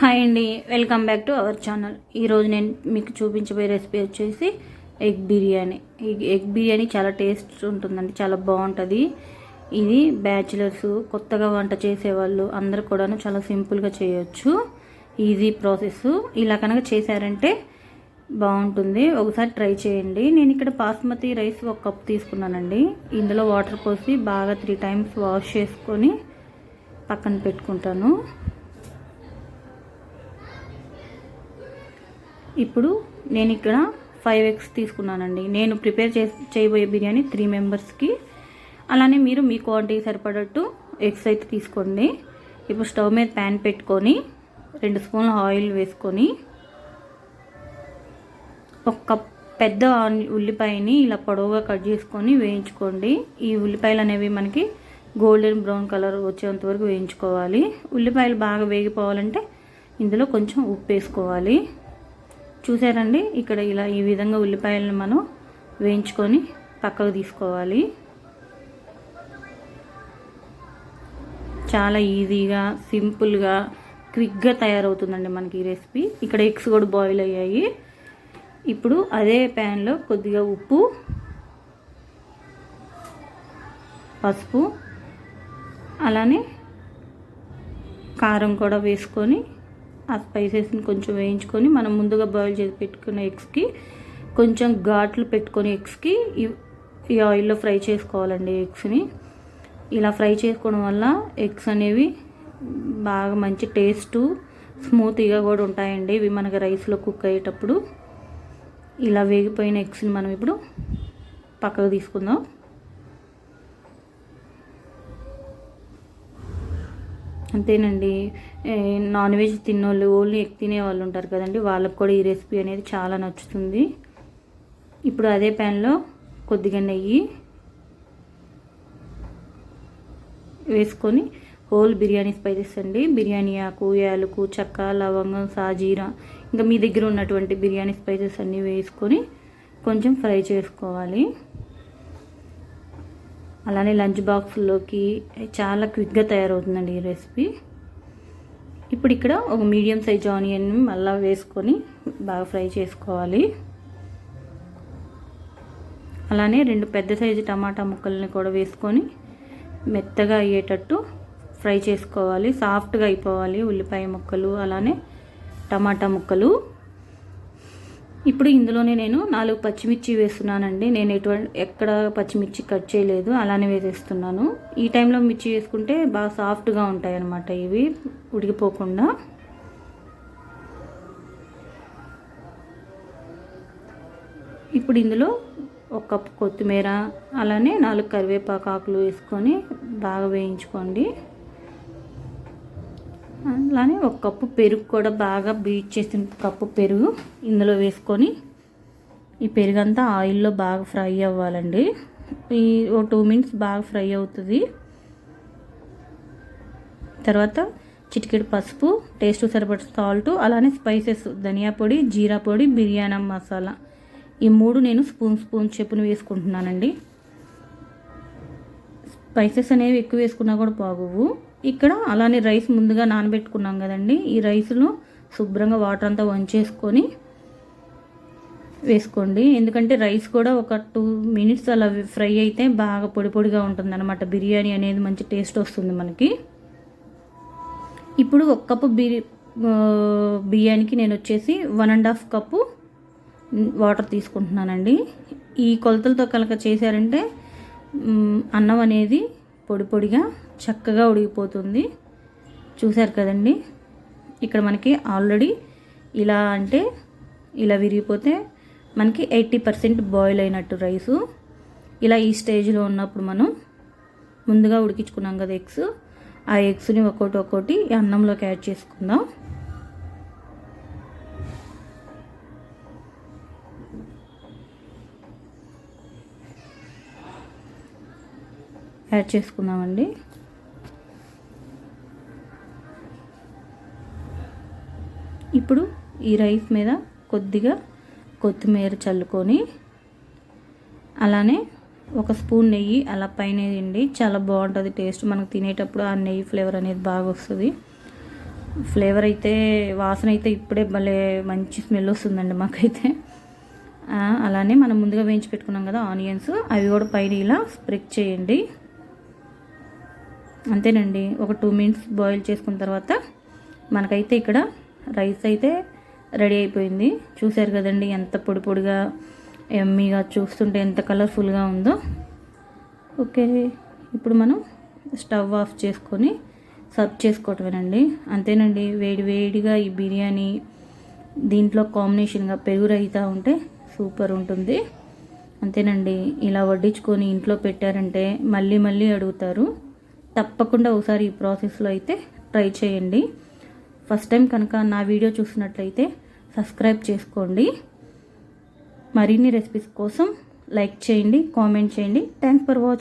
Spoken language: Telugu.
హాయ్ అండి welcome back to our channel. ఈరోజు నేను మీకు చూపించబోయే రెసిపీ వచ్చేసి egg biryani. Egg egg biryani చాలా టేస్ట్ ఉంటుందండి చాలా బాగుంటుంది. ఇది బ్యాచిలర్స్ కొత్తగా వంట చేసేవాళ్ళు అందరు కూడాను చాలా సింపుల్గా చేయొచ్చు. Easy process. ఇలా కనుక చేశారంటే బాగుంటుంది. ఒకసారి ట్రై చేయండి. నేను ఇక్కడ బాస్మతి రైస్ ఒక కప్ తీసుకున్నానండి. ఇందులో వాటర్ పోసి బాగా త్రీ టైమ్స్ వాష్ చేసుకొని పక్కన పెట్టుకుంటాను. ఇప్పుడు నేను ఇక్కడ ఫైవ్ ఎగ్స్ తీసుకున్నానండి. నేను ప్రిపేర్ చే చేయబోయే బిర్యానీ త్రీ మెంబర్స్కి అలానే మీరు మీ క్వాంటిటీ సరిపడట్టు ఎగ్స్ అయితే తీసుకోండి. ఇప్పుడు స్టవ్ మీద ప్యాన్ పెట్టుకొని రెండు స్పూన్ల ఆయిల్ వేసుకొని ఒక పెద్ద ఉల్లిపాయని ఇలా పొడవుగా కట్ చేసుకొని వేయించుకోండి. ఈ ఉల్లిపాయలు అనేవి మనకి గోల్డెన్ బ్రౌన్ కలర్ వచ్చేంత వరకు వేయించుకోవాలి. ఉల్లిపాయలు బాగా వేగిపోవాలంటే ఇందులో కొంచెం ఉప్పు వేసుకోవాలి. చూసారండి? ఇక్కడ ఇలా ఈ విధంగా ఉల్లిపాయలను మనం వేయించుకొని పక్కకు తీసుకోవాలి. చాలా ఈజీగా సింపుల్గా క్విక్గా తయారవుతుందండి మనకి ఈ రెసిపీ. ఇక్కడ ఎగ్స్ కూడా బాయిల్ అయ్యాయి. ఇప్పుడు అదే ప్యాన్లో కొద్దిగా ఉప్పు పసుపు అలానే కారం కూడా వేసుకొని ఆ స్పైసెస్ని కొంచెం వేయించుకొని మనం ముందుగా బాయిల్ చేసి పెట్టుకున్న ఎగ్స్కి కొంచెం ఘాట్లు పెట్టుకొని ఎగ్స్కి ఈ ఆయిల్లో ఫ్రై చేసుకోవాలండి ఎగ్స్ని. ఇలా ఫ్రై చేసుకోవడం వల్ల ఎగ్స్ అనేవి బాగా మంచి టేస్టు స్మూత్గా కూడా ఉంటాయండి. ఇవి మనకి రైస్లో కుక్ అయ్యేటప్పుడు. ఇలా వేగిపోయిన ఎగ్స్ని మనం ఇప్పుడు పక్కకు తీసుకుందాం. అంతేనండి. నాన్ వెజ్ తిన్నోళ్ళు ఓన్లీ ఎగ్ తినే వాళ్ళు ఉంటారు కదండి. వాళ్ళకి కూడా ఈ రెసిపీ అనేది చాలా నచ్చుతుంది. ఇప్పుడు అదే ప్యాన్లో కొద్దిగా నెయ్యి వేసుకొని హోల్ బిర్యానీ స్పైసెస్ అండి. బిర్యానీ ఆకు యాలకు చెక్క లవంగం సాజీరా ఇంకా మీ దగ్గర ఉన్నటువంటి బిర్యానీ స్పైసెస్ అన్నీ వేసుకొని కొంచెం ఫ్రై చేసుకోవాలి. అలానే లంచ్ బాక్స్లోకి చాలా క్విక్గా తయారవుతుందండి ఈ రెసిపీ. ఇప్పుడు ఇక్కడ ఒక మీడియం సైజ్ ఆనియన్ మళ్ళీ వేసుకొని బాగా ఫ్రై చేసుకోవాలి. అలానే రెండు పెద్ద సైజు టమాటా ముక్కల్ని కూడా వేసుకొని మెత్తగా అయ్యేటట్టు ఫ్రై చేసుకోవాలి. సాఫ్ట్గా అయిపోవాలి ఉల్లిపాయ ముక్కలు అలానే టమాటా ముక్కలు. ఇప్పుడు ఇందులోనే నేను నాలుగు పచ్చిమిర్చి వేస్తున్నానండి. నేను ఎటువంటి ఎక్కడ పచ్చిమిర్చి కట్ చేయలేదు అలానే వేసేస్తున్నాను. ఈ టైంలో మిర్చి వేసుకుంటే బాగా సాఫ్ట్గా ఉంటాయి అన్నమాట ఇవి ఉడికిపోకుండా. ఇప్పుడు ఇందులో ఒక కప్పు కొత్తిమీర అలానే నాలుగు కరివేపాకు ఆకులు వేసుకొని బాగా వేయించుకోండి. అలానే ఒక కప్పు పెరుగు కూడా బాగా బీట్ చేసిన కప్పు పెరుగు ఇందులో వేసుకొని ఈ పెరుగు అంతా ఆయిల్లో బాగా ఫ్రై అవ్వాలండి. ఈ ఓ టూ మినిట్స్ బాగా ఫ్రై అవుతుంది. తర్వాత చిటికెడు పసుపు టేస్ట్ సరిపడ సాల్ట్ అలానే స్పైసెస్ ధనియా పొడి జీరా పొడి బిర్యానీ మసాలా. ఈ మూడు నేను స్పూన్ స్పూన్ చెప్పును వేసుకుంటున్నానండి. స్పైసెస్ అనేవి ఎక్కువ వేసుకున్నా కూడా బాగోవు. ఇక్కడ అలానే రైస్ ముందుగా నానబెట్టుకున్నాం కదండి. ఈ రైస్ను శుభ్రంగా వాటర్ అంతా వంచేసుకొని వేసుకోండి. ఎందుకంటే రైస్ కూడా ఒక టూ మినిట్స్ అలా ఫ్రై అయితే బాగా పొడి పొడిగా ఉంటుందన్నమాట. బిర్యానీ అనేది మంచి టేస్ట్ వస్తుంది మనకి. ఇప్పుడు ఒక కప్పు బిర్యా బియ్యానికి నేను వచ్చేసి one and half cup water తీసుకుంటున్నానండి. ఈ కొలతలతో కనుక చేశారంటే అన్నం అనేది పొడి పొడిగా చక్కగా ఉడికిపోతుంది. చూశారు కదండి? ఇక్కడ మనకి ఆల్రెడీ ఇలా అంటే ఇలా విరిగిపోతే మనకి ఎయిటీ పర్సెంట్ బాయిల్ అయినట్టు రైసు. ఇలా ఈ స్టేజ్లో ఉన్నప్పుడు మనం ముందుగా ఉడికించుకున్నాం కదా ఎగ్స్. ఆ ఎగ్స్ని ఒక్కోటి ఒక్కోటి అన్నంలోకి యాడ్ చేసుకుందాం. యాడ్ చేసుకుందామండి. ఇప్పుడు ఈ రైస్ మీద కొద్దిగా కొత్తిమీర చల్లుకొని అలానే ఒక స్పూన్ నెయ్యి అలా పైన వేయండి. చాలా బాగుంటుంది టేస్ట్. మనకు తినేటప్పుడు ఆ నెయ్యి ఫ్లేవర్ అనేది బాగా వస్తుంది. ఫ్లేవర్ అయితే వాసన అయితే ఇప్పుడే భలే మంచి స్మెల్ వస్తుందండి మాకైతే. అలానే మనం ముందుగా వేయించి పెట్టుకున్నాం కదా ఆనియన్స్. అవి కూడా పైన ఇలా స్ప్రెడ్ చేయండి. అంతేనండి. ఒక టూ మినిట్స్ బాయిల్ చేసుకున్న తర్వాత మనకైతే ఇక్కడ రైస్ అయితే రెడీ అయిపోయింది. చూశారు కదండి ఎంత పొడి పొడిగా ఎమ్మీగా చూస్తుంటే ఎంత కలర్ఫుల్గా ఉందో. ఓకే ఇప్పుడు మనం స్టవ్ ఆఫ్ చేసుకొని సర్వ్ చేసుకోవటమేనండి. అంతేనండి వేడి వేడిగా ఈ బిర్యానీ దీంట్లో కాంబినేషన్గా పెరుగు రైతా ఉంటే సూపర్ ఉంటుంది. అంతేనండి ఇలా వడ్డించుకొని ఇంట్లో పెట్టారంటే మళ్ళీ మళ్ళీ అడుగుతారు. తప్పకుండా ఒకసారి ఈ ప్రాసెస్లో అయితే ట్రై చేయండి. ఫస్ట్ టైం కనుక నా వీడియో చూసినట్లయితే సబ్స్క్రైబ్ చేసుకోండి. మరిన్ని రెసిపీస్ కోసం లైక్ చేయండి కామెంట్ చేయండి. Thanks for watching